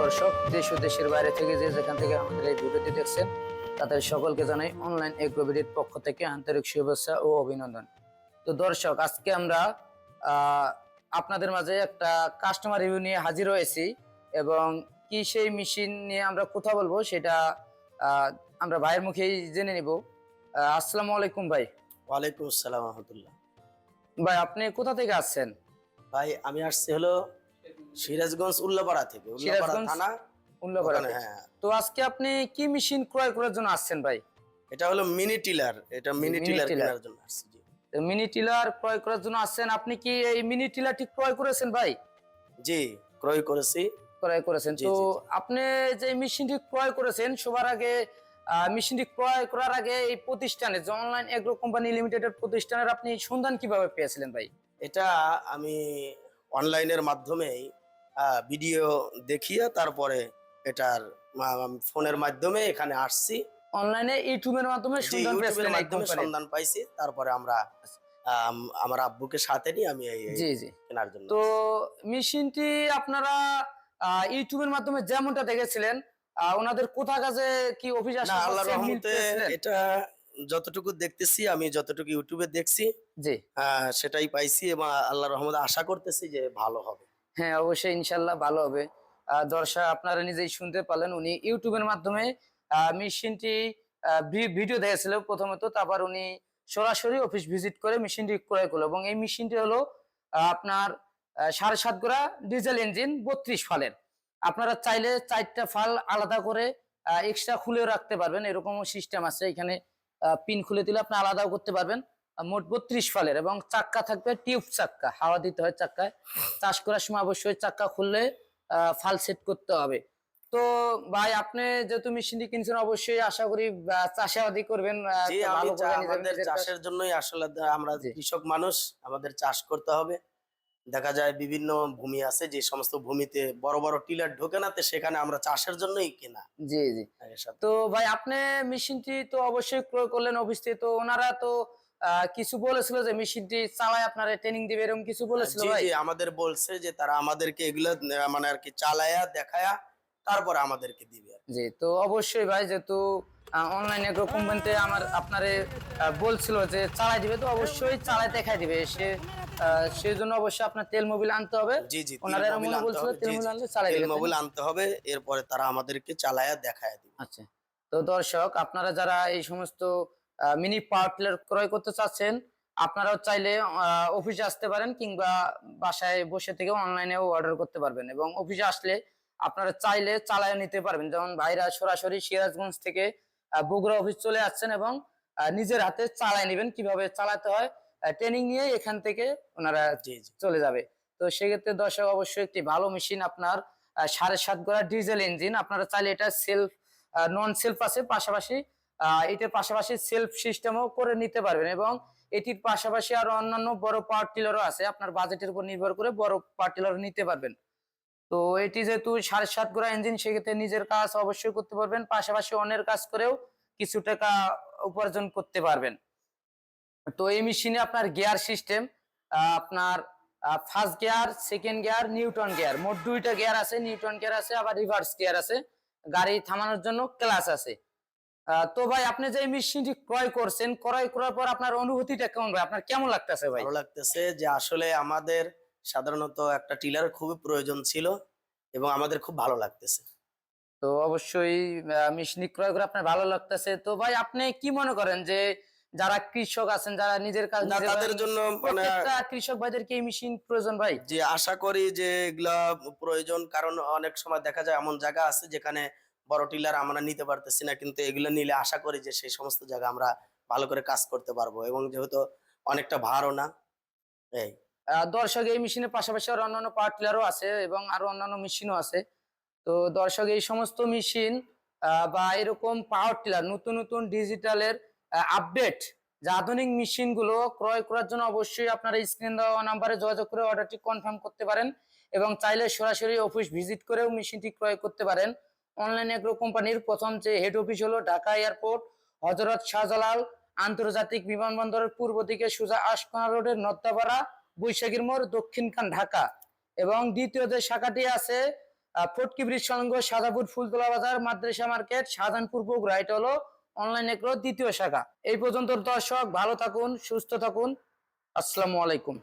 ও দেশের বাইরে থেকে যে যেখান থেকে আমাদের এই ভিডিওটি দেখছেন তাদের সকলকে জানাই অনলাইন এগ্রোবিডির পক্ষ থেকে আন্তরিক শুভেচ্ছা ও অভিনন্দন। তো দর্শক আজকে আমরা আপনাদের মাঝে একটা কাস্টমার রিভিউ নিয়ে হাজির হয়েছি এবং কি সেই মেশিন নিয়ে আমরা কথা বলব সেটা আমরা ভাইয়ের মুখেই জেনে নিব। আসসালামু আলাইকুম ভাই। ওয়ালাইকুম আসসালাম রহমতুল্লাহ। ভাই আপনি কোথা থেকে আসছেন? ভাই আমি আসছি হলো সিরাজগঞ্জ উল্লাপাড়া থেকে উল্লাপাড়া থানা। উল্লাপাড়া হ্যাঁ। তো আজকে আপনি কি মেশিন ক্রয় করার জন্য আসছেন ভাই? এটা হলো মিনি টিলার এটা মিনি টিলার। কেনার জন্য আসছি। মিনি টিলার ক্রয় করার জন্য আসছেন। আপনি কি এই মিনি টিলারটি ক্রয় করেছেন ভাই? জি ক্রয় করেছি। ক্রয় করেছেন। তো। আপনি যে মেশিনটি ক্রয় করেছেন সবার আগে মেশিনটি ক্রয় করার আগে এই প্রতিষ্ঠানে যে অনলাইন এগ্রো কোম্পানি লিমিটেডের প্রতিষ্ঠানের আপনি সন্ধান কীভাবে পেয়েছিলেন ভাই? এটা আমি অনলাইনের মাধ্যমেই ভিডিও দেখিয়ে তারপরে এটার ফোনের মাধ্যমে এখানে আসছি। অনলাইনে ইউটিউবের মাধ্যমে সন্ধান ইউটিউবের মাধ্যমে সন্ধান পাইছি। তারপরে আমরা আমার আব্বুকে সাথে নিয়ে আমি জি জি। কেনার জন্য তো মেশিনটি আপনারা ইউটিউবের মাধ্যমে যেমনটা দেখেছিলেন ওনাদের কোথা কাছে কি অফিস আসা আল্লাহ রহমতে এটা যতটুকু দেখতেছি আমি যতটুকু ইউটিউবে দেখছি জি। সেটাই পাইছি এবং আল্লাহ রহমতে আশা করতেছি যে ভালো হবে। হ্যাঁ অবশ্যই ইনশাল্লাহ ভালো হবে। দর্শক আপনারা নিজেই শুনতে পারলেন, উনি ইউটিউবের মাধ্যমে মেশিনটি ভিডিও দেখেছিল প্রথমত, তারপর উনি সরাসরি অফিস ভিজিট করে মেশিনটি ক্রয় করল এবং এই মেশিনটি হলো আপনার সাড়ে সাত গোড়া ডিজেল ইঞ্জিন বত্রিশ ফালের। আপনারা চাইলে চারটা ফাল আলাদা করে এক্সট্রা খুলেও রাখতে পারবেন, এরকমও সিস্টেম আছে। এখানে পিন খুলে দিলে আপনি আলাদাও করতে পারবেন। মোট বত্রিশ ফালের এবং চাক্কা থাকবে টিউব চাক্কা হাওয়া দিতে হয় চাক্কায়। চাষ করার সময় অবশ্যই চাক্কা খুললে ফাল সেট করতে হবে। তো ভাই আপনি যেহেতু মেশিনটি কিনছেন অবশ্যই আশা করি চাষাবাদি করবেন আমাদের চাষের জন্যই আসলে আমরা। কৃষক মানুষ আমাদের চাষ করতে হবে। দেখা যায় বিভিন্ন ভূমি আছে যে সমস্ত ভূমিতে বড় বড় টিলার ঢোকে না তো সেখানে আমরা চাষের জন্যই কেনা। জি জি। তো ভাই আপনি মেশিনটি তো অবশ্যই ক্রয় করলেন অফিস তো ওনারা তো কিছু বলেছিল যে মেশিনটি চালায় আপনারা ট্রেনিং দিবে এরকম কিছু বলেছিল ভাই? আমাদের বলছে যে তারা আমাদেরকে এগুলো মানে আর কি চালায়া দেখায়া তারপরে আমাদেরকে দিবে জি তো অবশ্যই ভাই যেহেতু অনলাইন এগ্রো কোম্পানিতে আমার আপনারে বলছিল যে চালাই দিবে তো অবশ্যই চালাই দেখাই দিবে। সে সেই জন্য অবশ্যই আপনার তেল মোবিল আনতে হবে। জি জি ওনারা এরকম মনে বলছিল তেল মোবিল। আনলে চালাই তেল মোবিল আনতে হবে এরপরে তারা আমাদেরকে চালায়া দেখায় দিবে। আচ্ছা তো দর্শক আপনারা যারা এই সমস্ত মিনি পাওয়ার টিলার ক্রয় করতে চাচ্ছেন আপনারাও চাইলে অফিসে আসতে পারেন কিংবা বাসায় বসে থেকে অনলাইনেও অর্ডার করতে পারবেন এবং অফিসে আসলে আপনারা চাইলে চালায় নিতে পারবেন। যেমন ভাইরা সরাসরি সিরাজগঞ্জ থেকে বগুড়া অফিস চলে আসছেন এবং নিজের হাতে চালায় নেবেন কীভাবে চালাতে হয় ট্রেনিং নিয়ে এখান থেকে ওনারা চলে যাবে। তো সেক্ষেত্রে দর্শক অবশ্যই একটি ভালো মেশিন আপনার সাড়ে সাত গোড়া ডিজেল ইঞ্জিন আপনারা চাইলে এটা সেলফ নন সেলফ আছে পাশাপাশি এটার পাশাপাশি সেলফ সিস্টেমও করে নিতে পারবেন এবং এটির পাশাপাশি আরও অন্যান্য বড় পাওয়ার টিলারও আছে। আপনার বাজেটের উপর নির্ভর করে বড় পাওয়ার টিলারও নিতে পারবেন। তো এটি যেহেতু সাড়ে সাত গোড়া ইঞ্জিন সেক্ষেত্রে নিজের কাজ অবশ্যই করতে পারবেন। পাশাপাশি অন্যের কাজ করেও কিছু টাকা উপার্জন করতে পারবেন। তো এই মেশিনে আপনার গিয়ার সিস্টেম আপনার first gear second gear neutral gear মোট দুইটা গিয়ার আছে নিউটন গিয়ার আছে, আবার রিভার্স গিয়ার আছে। গাড়ি থামানোর জন্য ক্লাস আছে। তো ভাই আপনি যে মেশিনটি ক্রয় করছেন ক্রয় করার পর আপনার অনুভূতিটা কেমন ভাই? আপনার কেমন লাগতেছে ভাই? ভালো লাগতেছে যে আসলে আমাদের সাধারণত একটা টিলার খুবই প্রয়োজন ছিল এবং আমাদের খুব ভালো লাগতেছে। তো অবশ্যই মেশিন ক্রয় করে আপনার ভালো লাগতেছে। তো ভাই আপনি কি মনে করেন যে যারা কৃষক আছেন যারা নিজের কাজ তাদের জন্য মানে কৃষক ভাইদেরকে এই মেশিন প্রয়োজন ভাই? যে আশা করি যে এগুলা প্রয়োজন কারণ অনেক সময় দেখা যায় এমন জায়গা আছে যেখানে বড় টিলার আমরা নিতে পারতেছি না, কিন্তু এগুলো নিলে আশা করি যে সেই সমস্ত জায়গা আমরা ভালো করে কাজ করতে পারব এবং যেহেতু অনেকটা ভারও না, এই। দর্শক এই মেশিনের পাশাপাশি আরও অন্যান্য পাওয়ার টিলারও আছে এবং আরও অন্যান্য মেশিনও আছে। তো দর্শক এই সমস্ত মেশিন বা এরকম পাওয়ার টিলার, নতুন নতুন ডিজিটালের আপডেট যে আধুনিক মেশিনগুলো ক্রয় করার জন্য অবশ্যই আপনারা স্ক্রিন দেওয়া নাম্বারে যোগাযোগ করে অর্ডারটি কনফার্ম করতে পারেন এবং চাইলে সরাসরি অফিস ভিজিট করেও মেশিনটি ক্রয় করতে পারেন। অনলাইন এগ্রো কোম্পানির প্রথম যে হেড অফিস হলো ঢাকা এয়ারপোর্ট হজরত শাহজালাল, আন্তর্জাতিক বিমানবন্দরের পূর্ব দিকে সোজা আশকোনা রোডের নদ্দাপাড়া বৈশাখীর মোড় দক্ষিণখান ঢাকা। এবং দ্বিতীয় যে শাখাটি আছে ফটকি ব্রিজ সংঘ সাদাপুর ফুলতলা বাজার, মাদ্রাসা মার্কেট, শাহজাহানপুর বগুড়া, এটা হলো অনলাইন এগ্রো দ্বিতীয় শাখা। এই পর্যন্ত দর্শক, ভালো থাকুন, সুস্থ থাকুন। আসসালামু আলাইকুম।